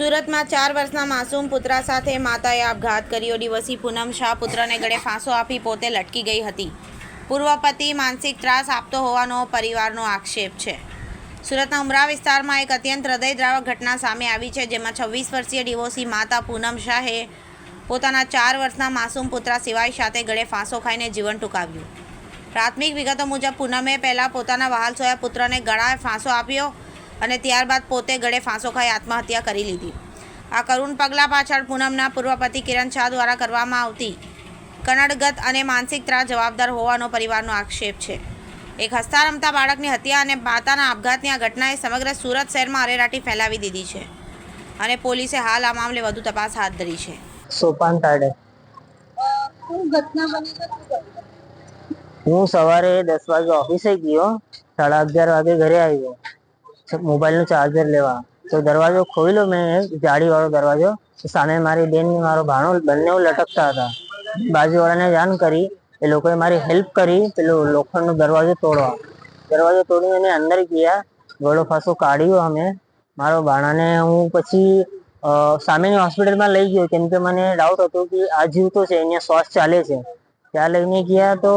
સુરતમાં ચાર વર્ષના માસૂમ પુત્રા સાથે માતાએ આપઘાત કર્યો. દિવસી પૂનમ શાહ પુત્રને ગળે ફાંસો આપી પોતે લટકી ગઈ હતી. પૂર્વ પતિ માનસિક ત્રાસ આપતો હોવાનો પરિવારનો આક્ષેપ છે. સુરતના ઉમરા વિસ્તારમાં એક અત્યંત હૃદયદ્રાવક ઘટના સામે આવી છે, જેમાં છવ્વીસ વર્ષીય ડિવોસી માતા પૂનમ શાહે પોતાના ચાર વર્ષના માસૂમ પુત્રા સિવાય સાથે ગળે ફાંસો ખાઈને જીવન ટૂંકાવ્યું. પ્રાથમિક વિગતો મુજબ, પૂનમે પહેલાં પોતાના વહાલ સોયા પુત્રને ગળાએ ફાંસો આપ્યો અને ત્યારબાદ પોતે ગળે ફાંસો ખાઈ આત્મહત્યા કરી લીધી. આ કરુણ પગલાં પાછળ પૂનમના પૂર્વ પતિ કિરણ શાહ દ્વારા કરવામાં આવતી કનડગત અને માનસિક ત્રાસ જવાબદાર હોવાનો પરિવારનો આક્ષેપ છે. એક હસતા રમતા બાળકની હત્યા અને માતાના આપઘાતની આ ઘટનાએ સમગ્ર સુરત શહેરમાં અરેરાટી ફેલાવી દીધી છે અને પોલીસે હાલ આ મામલે વધુ તપાસ હાથ ધરી છે. સોપાન તાડે. શું ઘટના બની છે? શું કર્યું? હું સવારે દસ વાગે ઓફિસે ગયો. સાડા અગિયાર વાગે ઘરે આવ્યો. મોબાઈલનું ચાર્જર લેવા. તો દરવાજો ખોલ્યો મેં જાળી વાળો દરવાજો સામે મારી બેન ને મારો ભાણો બંને લટકતા હતા. બાજુવાળાને જાણ કરી, એ લોકોએ મારી હેલ્પ કરી, પેલો લોખંડનો દરવાજો તોડવા. દરવાજો તોડીને અમે અંદર ગયા. ગળો ફાંસો કાઢ્યો અમે. મારો ભાણાને હું પછી સામેની હોસ્પિટલમાં લઈ ગયો. કેમ કે મને ડાઉટ હતો કે આ જીવતો છે, અહીંયા શ્વાસ ચાલે છે. ત્યાં લઈને ગયા તો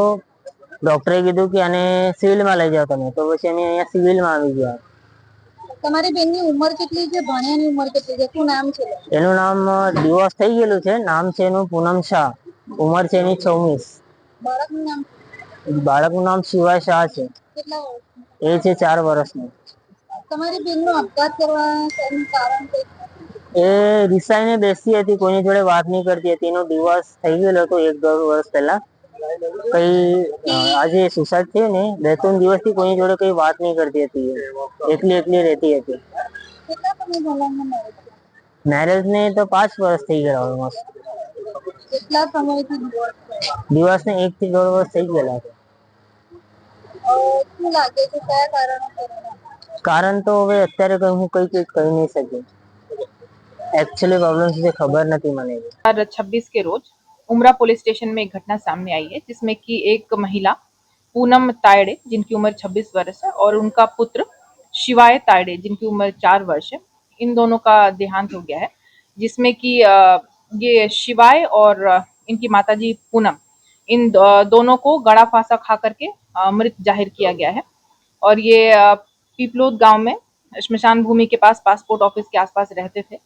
ડૉક્ટરે કીધું કે આને સિવિલમાં લઈ જાઓ તમે. તો પછી અમે અહીંયા સિવિલમાં આવી ગયા. તમારી બેનની ઉંમર કેટલી છે? ભણ્યાની ઉંમર કેટલી છે? શું નામ છે? એનું નામ દિવસ થઈ ગયેલું છે. નામ છે એનું પૂનમ શાહ. ઉંમર છે એની છવ્વીસ. બાળકનું નામ? બાળકનું નામ શિવાય શાહ છે. એ છે ચાર વર્ષનું. તમારી બેનનો આપઘાત કરવા એનું કારણ એ રિસાઈને બેસતી હતી કોઈની જોડે વાત નહીં કરતી હતી. એનો દિવસ થઈ ગયેલો હતો એક દોઢ વર્ષ પહેલા. कई आज ये शिक्षक थे ने दो दिवस की कोई जोड़े कोई बात नहीं करती थी एकली एकली रहती है थी मैरिज ने तो पाँच वर्ष थी गया ऑलमोस्ट कितना समय थी दिवस ने एक थी डेढ़ वर्ष थी गया कारण तो वे अत्यारे कोई हूँ कोई कोई कहीं नहीं सके एक्चुअली प्रॉब्लम से खबर नहीं मने 26 के रोज उमरा पुलिस स्टेशन में एक घटना सामने आई है, जिसमें कि एक महिला, पूनम तायड़े, जिनकी उम्र 26 वर्ष है, और उनका पुत्र शिवाय तायड़े, जिनकी उम्र चार वर्ष है, इन दोनों का देहांत हो गया है, जिसमें कि ये शिवाय और इनकी माताजी पूनम, इन दोनों को गड़ा फांसा खा करके मृत ज़ाहिर किया गया है। और ये पीपलोद गाँव में श्मशान भूमि के पास पासपोर्ट ऑफ़िस के आसपास रहते थे।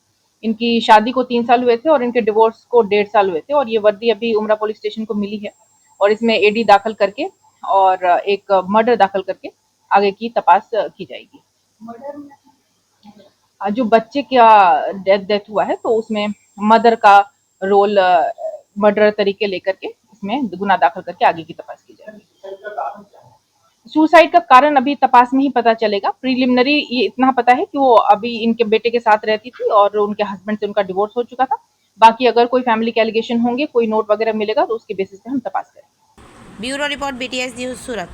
इनकी शादी को तीन साल हुए थे और इनके डिवोर्स को डेढ़ साल हुए थे और ये वर्दी अभी उमरा पुलिस स्टेशन को मिली है। और इसमें एडी दाखिल करके और एक मर्डर दाखिल करके आगे की तपास की जाएगी। जो बच्चे का डेथ डेथ हुआ है तो उसमें मदर का रोल मर्डर तरीके लेकर के इसमें गुना दाखिल करके आगे की तपास सुसाइड का कारण अभी तपास में ही पता चलेगा। प्रीलिमिनरी ये इतना पता है कि वो अभी इनके बेटे के साथ रहती थी और उनके हस्बैंड से उनका डिवोर्स हो चुका था। बाकी अगर कोई फैमिली के एलिगेशन होंगे, कोई नोट वगैरह मिलेगा तो उसके बेसिस पे हम तपास करेंगे। Bureau report BTS news Surat.